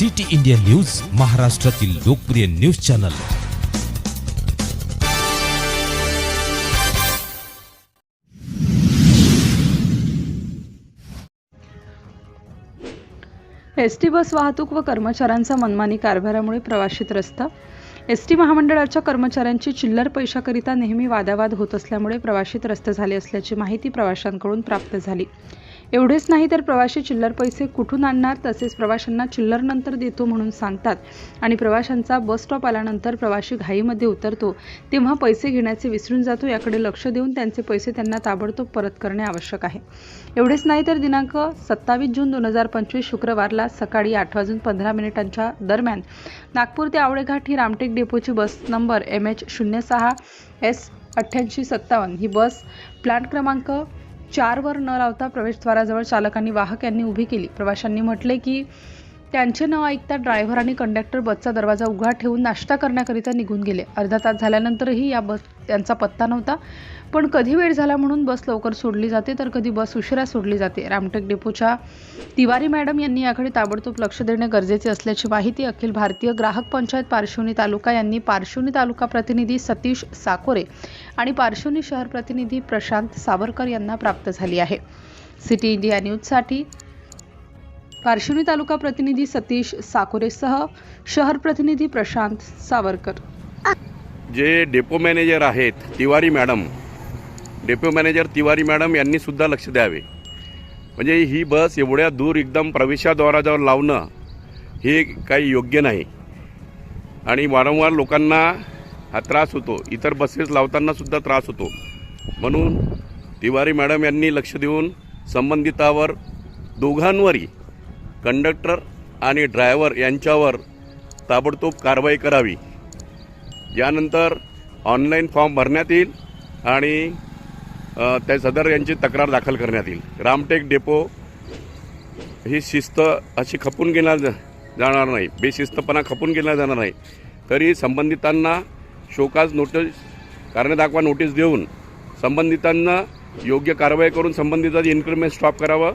City India news महाराष्ट्रातील लोकप्रिय news channel. S T bus वाहतूक व कर्मचाऱ्यांचा मनमानी कारभारामुळे प्रवाशी त्रस्त. एस टी महामंडळाच्या कर्मचाऱ्यांची चिल्लर पैशाकरिता नेहमी वादावाद होत असल्यामुळे प्रवाशी त्रस्त झाले असल्याची माहिती प्रवाशांकडून प्राप्त झाली. एवढेच नाही तर प्रवाशी चिल्लर पैसे कुठून आणणार? तसेच प्रवाशांना चिल्लर नंतर देतो म्हणून सांगतात. आणि प्रवाशांचा बस स्टॉप आल्यानंतर प्रवाशी घाईमध्ये उतरतो. तेव्हा पैसे घेण्याचे विसरून जातो. याकडे लक्ष देऊन त्यांचे पैसे त्यांना ताबडतोब परत करणे आवश्यक आहे. एवढेच नाही तर दिनांक सत्तावीस जून दोन हजार पंचवीस शुक्रवारला सकाळी आठ वाजून पंधरा मिनिटांच्या दरम्यान नागपूर ते आवळेघाट ही रामटेक डेपोची बस नंबर एम एच शून्य सहा एस अठ्ठ्याऐंशी सत्तावन्न ही बस प्लांट क्रमांक चारवर न लावता प्रवेशद्वाराजवळ चालकांनी वाहक यांनी उभी केली. प्रवाशांनी म्हटले की त्यांचे नाव ऐकता ड्रायव्हर आणि कंडक्टर बसचा दरवाजा उघडा ठेवून नाश्ता करण्याकरिता निघून गेले. अर्धा तास झाल्यानंतरही या बस त्यांचा पत्ता नव्हता. पण कधी वेळ झाला म्हणून बस लवकर सोडली जाते तर कधी बस उशिरा सोडली जाते. रामटेक डेपोच्या तिवारी मॅडम यांनी याकडे ताबडतोब लक्ष देणे गरजेचे असल्याची माहिती अखिल भारतीय ग्राहक पंचायत पार्श्वनी तालुका यांनी पार्श्वनी तालुका प्रतिनिधी सतीश साकोरे आणि पार्श्वनी शहर प्रतिनिधी प्रशांत सावरकर यांना प्राप्त झाली आहे. सिटी इंडिया न्यूजसाठी पार्श्वनी तालुका प्रतिनिधी सतीश साकोरेसह शहर प्रतिनिधी प्रशांत सावरकर. जे डेपो मॅनेजर आहेत Tiwari madam depot manager Tiwari madam यांनी सुद्धा लक्ष द्यावे. म्हणजे ही बस एवढ्या दूर एकदम प्रवेशाद्वाराजवळ लावणं हे काही योग्य नाही. आणि वारंवार लोकांना हा त्रास होतो इतर बसेस लावताना सुद्धा त्रास होतो. म्हणून तिवारी मॅडम यांनी लक्ष देऊन संबंधितावर दोघांवरही कंडक्टर आणि ड्रायव्हर यांच्यावर ताबडतोब कारवाई करावी. यानंतर ऑनलाईन फॉर्म भरण्यात येईल आणि त्या सदर यांची तक्रार दाखल करण्यात येईल. रामटेक डेपो ही शिस्त अशी खपून गेला जा- जाणार नाही. बेशिस्तपणा खपून गेला जाणार नाही. तरी संबंधितांना शोकाज नोटीस कारणे दाखवा नोटीस देऊन संबंधितांना योग्य कारवाई करून संबंधितांचं इन्क्रिमेंट स्टॉप करावं.